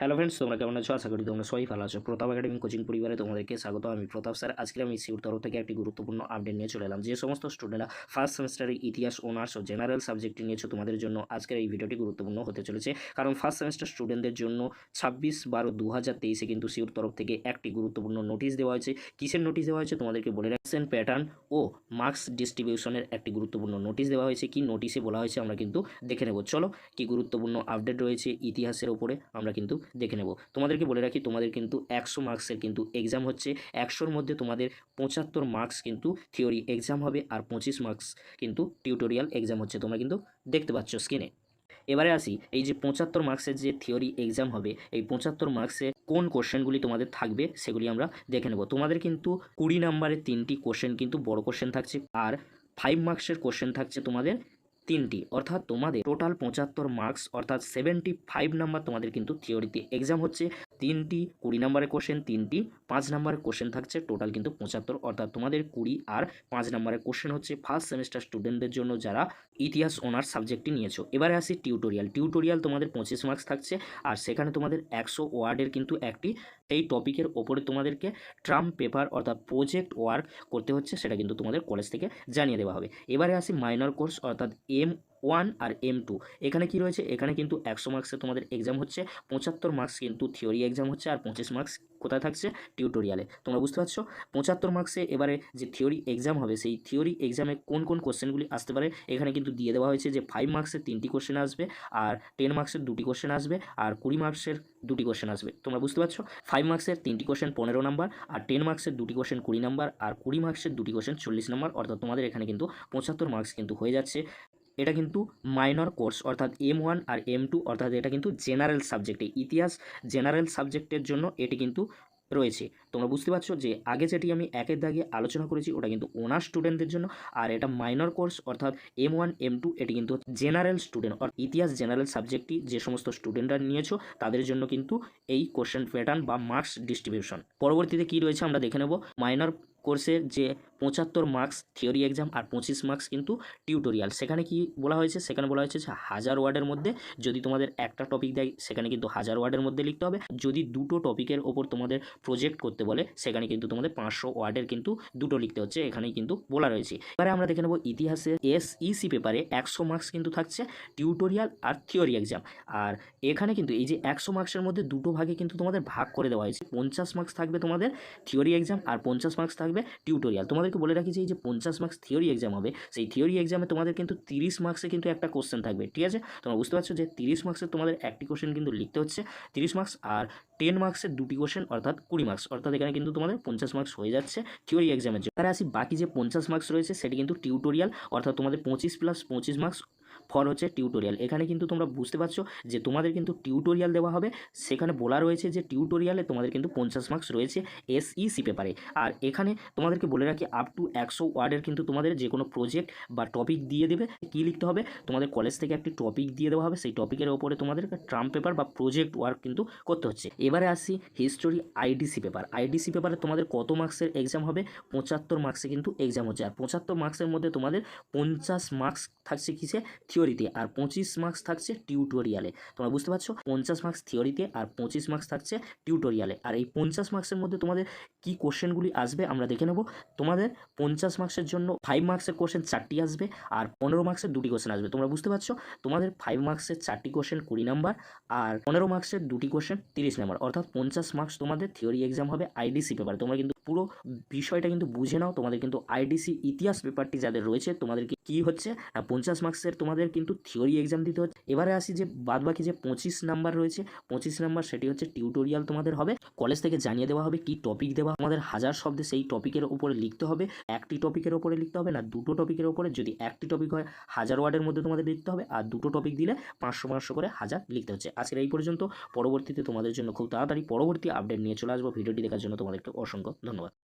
Hello friends তোমরা কেমন আছো? আশা করি তোমরা সবাই ভালো আছো। প্রতাপ একাডেমি কোচিং পরিবারে তোমাদেরকে স্বাগত। আমি প্রতাপ স্যার। আজকে আমি সিউর তরফ থেকে একটি গুরুত্বপূর্ণ আপডেট নিয়ে চলে এলাম। যে সমস্ত স্টুডেন্টরা ফার্স্ট সেমিস্টারের ইতিহাস অনার্স ও জেনারেল সাবজেক্টটি নিয়েছো তোমাদের জন্য আজকের এই ভিডিওটি গুরুত্বপূর্ণ হতে চলেছে। কারণ ফার্স্ট সেমিস্টার স্টুডেন্টদের জন্য ছাব্বিশ বারো দু হাজার তেইশে কিন্তু সিউর তরফ থেকে একটি গুরুত্বপূর্ণ নোটিশ দেওয়া হয়েছে। কিসের নোটিশ দেওয়া হয়েছে? তোমাদেরকে বলে রাখছেন প্যাটার্ন ও মার্কস ডিস্ট্রিবিউশনের একটি গুরুত্বপূর্ণ নোটিশ দেওয়া হয়েছে। কি নোটিশে বলা হয়েছে আমরা কিন্তু দেখে নেব। চলো, কি গুরুত্বপূর্ণ আপডেট রয়েছে ইতিহাসের ওপরে, আমরা কিন্তু দেখে নেব। তোমাদেরকে বলে রাখি, তোমাদের কিন্তু একশো মার্কসের কিন্তু এক্সাম হচ্ছে। একশোর মধ্যে তোমাদের পঁচাত্তর মার্কস কিন্তু থিওরি এক্সাম হবে আর পঁচিশ মার্কস কিন্তু টিউটোরিয়াল এক্সাম হচ্ছে। তোমরা কিন্তু দেখতে পাচ্ছ স্ক্রিনে এবারে আসি, এই যে পঁচাত্তর মার্কসের যে থিওরি এক্সাম হবে, এই পঁচাত্তর মার্কসে কোন কোশ্চেনগুলি তোমাদের থাকবে সেগুলি আমরা দেখে নেব। তোমাদের কিন্তু কুড়ি নাম্বারের তিনটি কোশ্চেন কিন্তু বড় কোশ্চেন থাকছে আর ফাইভ মার্কসের কোশ্চেন থাকছে তোমাদের তিনটি, অর্থাৎ তোমাদের টোটাল পঁচাত্তর মার্কস অর্থাৎ সেভেন্টি ফাইভ নাম্বার তোমাদের কিন্তু থিওরিতে এক্সাম হচ্ছে। তিনটি, কুড়ি নম্বরের কোশ্চেন তিনটি, পাঁচ নম্বরের কোশ্চেন থাকছে। টোটাল কিন্তু পঁচাত্তর, অর্থাৎ তোমাদের কুড়ি আর পাঁচ নম্বরের কোশ্চেন হচ্ছে ফার্স্ট সেমিস্টার স্টুডেন্টদের জন্য যারা ইতিহাস অনার্স সাবজেক্টটি নিয়েছো। এবারে আসি টিউটোরিয়াল টিউটোরিয়াল তোমাদের পঁচিশ মার্কস থাকছে আর সেখানে তোমাদের একশো ওয়ার্ডের কিন্তু একটি, এই টপিকের ওপরে তোমাদেরকে ট্রাম্প পেপার অর্থাৎ প্রজেক্ট ওয়ার্ক করতে হচ্ছে, সেটা কিন্তু তোমাদের কলেজ থেকে জানিয়ে দেওয়া হবে। এবারে আসি মাইনর কোর্স অর্থাৎ এম ওয়ান আর এম টু এখানে কি রয়েছে? এখানে কিন্তু একশো মার্কসে তোমাদের এক্সাম হচ্ছে, পঁচাত্তর মার্কস কিন্তু থিওরি এক্সাম হচ্ছে, আর পঁচিশ মার্কস কোথায় থাকছে? টিউটোরিয়ালে তোমরা বুঝতে পারছ? পঁচাত্তর মার্কসে এবারে যে থিওরি এক্সাম হবে, সেই থিওরি এক্সামে কোন কোন কোশ্চেনগুলি আসতে পারে? এখানে কিন্তু দিয়ে দেওয়া হয়েছে যে ফাইভ মার্কসের তিনটি কোশ্চেন আসবে, আর টেন মার্কসের দুটি কোশ্চেন আসবে, আর কুড়ি মার্কসের দুটি কোশ্চেন আসবে। তোমরা বুঝতে পারছ? ফাইভ মার্কসের তিনটি কোশ্চেন পনেরো নাম্বার আর টেন মার্কসের দুটি কোশ্চেন কুড়ি নাম্বার আর কুড়ি মার্কসের দুটি কোশ্চেন চল্লিশ নাম্বার অর্থাৎ তোমাদের এখানে কিন্তু পঁচাত্তর মার্কস কিন্তু হয়ে যাচ্ছে। এটা কিন্তু মাইনর কোর্স অর্থাৎ এম ওয়ান আর এম টু অর্থাৎ এটা কিন্তু জেনারেল সাবজেক্টে ইতিহাস জেনারেল সাবজেক্টের জন্য এটি কিন্তু রয়েছে। তোমরা বুঝতে পারছ যে আগে যেটি আমি একের দাগে আলোচনা করেছি, ওটা কিন্তু ওনার স্টুডেন্টদের জন্য, আর এটা মাইনর কোর্স অর্থাৎ এম ওয়ান এম টু এটি কিন্তু জেনারেল স্টুডেন্ট অর্থাৎ ইতিহাস জেনারেল সাবজেক্টটি যে সমস্ত স্টুডেন্টরা নিয়েছো, তাদের জন্য কিন্তু এই কোশ্চেন প্যাটার্ন বা মার্কস ডিস্ট্রিবিউশন পরবর্তীতে কি রয়েছে আমরা দেখে নেব। মাইনর কোর্সের যে পঁচাত্তর মার্কস থিওরি এক্সাম আর পঁচিশ মার্কস কিন্তু টিউটোরিয়াল সেখানে কি বলা হয়েছে? সেখানে বলা হয়েছে হাজার ওয়ার্ডের মধ্যে যদি তোমাদের একটা টপিক দেয়, সেখানে কিন্তু হাজার ওয়ার্ডের মধ্যে লিখতে হবে। যদি দুটো টপিকের ওপর তোমাদের প্রজেক্ট করতে বলে, সেখানে কিন্তু তোমাদের পাঁচশো ওয়ার্ডের কিন্তু দুটো লিখতে হচ্ছে। এখানেই কিন্তু বলা রয়েছে। এবারে আমরা দেখে নেব ইতিহাসে এস ইসি পেপারে একশো মার্কস কিন্তু থাকছে টিউটোরিয়াল আর থিওরি এক্সাম আর এখানে কিন্তু এই যে একশো মার্কসের মধ্যে দুটো ভাগে কিন্তু তোমাদের ভাগ করে দেওয়া হয়েছে। পঞ্চাশ মার্কস থাকবে তোমাদের থিওরি এক্সাম আর পঞ্চাশ মার্কস থাকবে টিউটোরিয়াল তোমাদেরকে বলে রাখি যে এই যে পঞ্চাশ মার্কস থিওরি এক্সাম হবে, সেই থিওরি এক্সামে তোমাদের কিন্তু তিরিশ মার্কসে কিন্তু একটা কোশ্চেন থাকবে, ঠিক আছে? তোমরা বুঝতে পারছ যে তিরিশ মার্কসের তোমাদের একটি কোশ্চেন কিন্তু লিখতে হচ্ছে, তিরিশ মার্কস আর টেন মার্কসের দুটি কোশ্চেন অর্থাৎ কুড়ি মার্কস অর্থাৎ এখানে কিন্তু তোমাদের পঞ্চাশ মার্কস হয়ে যাচ্ছে থিওরি এক্সামের জন্য। তারা আসি বাকি যে পঞ্চাশ মার্কস রয়েছে, সেটি কিন্তু টিউটোরিয়াল অর্থাৎ তোমাদের পঁচিশ প্লাস পঁচিশ মার্কস ফর হচ্ছে টিউটোরিয়াল। এখানে কিন্তু তোমরা বুঝতে পারছ যে তোমাদের কিন্তু টিউটোরিয়াল দেওয়া হবে। সেখানে বলা রয়েছে যে টিউটোরিয়ালে তোমাদের কিন্তু পঞ্চাশ মার্কস রয়েছে এসইসি পেপারে আর এখানে তোমাদেরকে বলে রাখি আপ টু একশো ওয়ার্ডের কিন্তু তোমাদের যে কোনো প্রজেক্ট বা টপিক দিয়ে দেবে। কী লিখতে হবে? তোমাদের কলেজ থেকে একটি টপিক দিয়ে দেওয়া হবে। সেই টপিকের ওপরে তোমাদের ট্রাম্প পেপার বা প্রজেক্ট ওয়ার্ক কিন্তু করতে হচ্ছে। এবারে আসি হিস্টোরি আইডিসি পেপার আইডিসি পেপারে তোমাদের কত মার্কসের এক্সাম হবে? পঁচাত্তর মার্কসে কিন্তু এক্সাম হচ্ছে। আর পঁচাত্তর মার্কসের মধ্যে তোমাদের পঞ্চাশ মার্কস থাকছে কিসে? থিওরিতে আর পঁচিশ মার্কস থাকছে টিউটোরিয়ালে তোমরা বুঝতে পারছ? পঞ্চাশ মার্কস থিওরিতে আর পঁচিশ মার্কস থাকছে টিউটোরিয়ালে আর এই পঞ্চাশ মার্কসের মধ্যে তোমাদের কি কোশ্চেনগুলি আসবে আমরা দেখে নেব। তোমাদের পঞ্চাশ মার্কসের জন্য ফাইভ মার্কসের কোশ্চেন চারটি আসবে আর পনেরো মার্কসের দুটি কোশ্চেন আসবে। তোমরা বুঝতে পারছ? তোমাদের ফাইভ মার্কসের চারটি কোশ্চেন কুড়ি নাম্বার আর পনেরো মার্কসের দুটি কোশ্চেন তিরিশ নাম্বার অর্থাৎ পঞ্চাশ মার্কস তোমাদের থিওরি এক্সাম হবে আইডিসি পেপারে তোমরা কিন্তু পুরো বিষয়টা কিন্তু বুঝে নাও। তোমাদের কিন্তু আইডিসি ইতিহাস পেপারটি যাদের রয়েছে, তোমাদেরকে কি হচ্ছে? পঞ্চাশ মার্কসের তোমাদের কিন্তু থিওরি এক্সাম দিতে হচ্ছে। এবারে আসি যে বাদ বাকি যে পঁচিশ নাম্বার রয়েছে, পঁচিশ নাম্বার সেটি হচ্ছে টিউটোরিয়াল তোমাদের হবে। কলেজ থেকে জানিয়ে দেওয়া হবে কি টপিক দেওয়া আমাদের হাজার শব্দে সেই টপিকের উপরে লিখতে হবে। একটি টপিকের উপরে লিখতে হবে না, দুটো টপিকের উপরে যদি একটি টপিক হয়, হাজার ওয়ার্ডের মধ্যে তোমাদের লিখতে হবে। আর দুটো টপিক দিলে পাঁচশো পাঁচশো করে হাজার লিখতে হচ্ছে। আজকের এই পর্যন্ত। পরবর্তীতে তোমাদের জন্য খুব তাড়াতাড়ি পরবর্তী আপডেট নিয়ে চলে আসব। ভিডিওটি দেখার জন্য তোমাদেরকে অসংখ্য ধন্যবাদ। north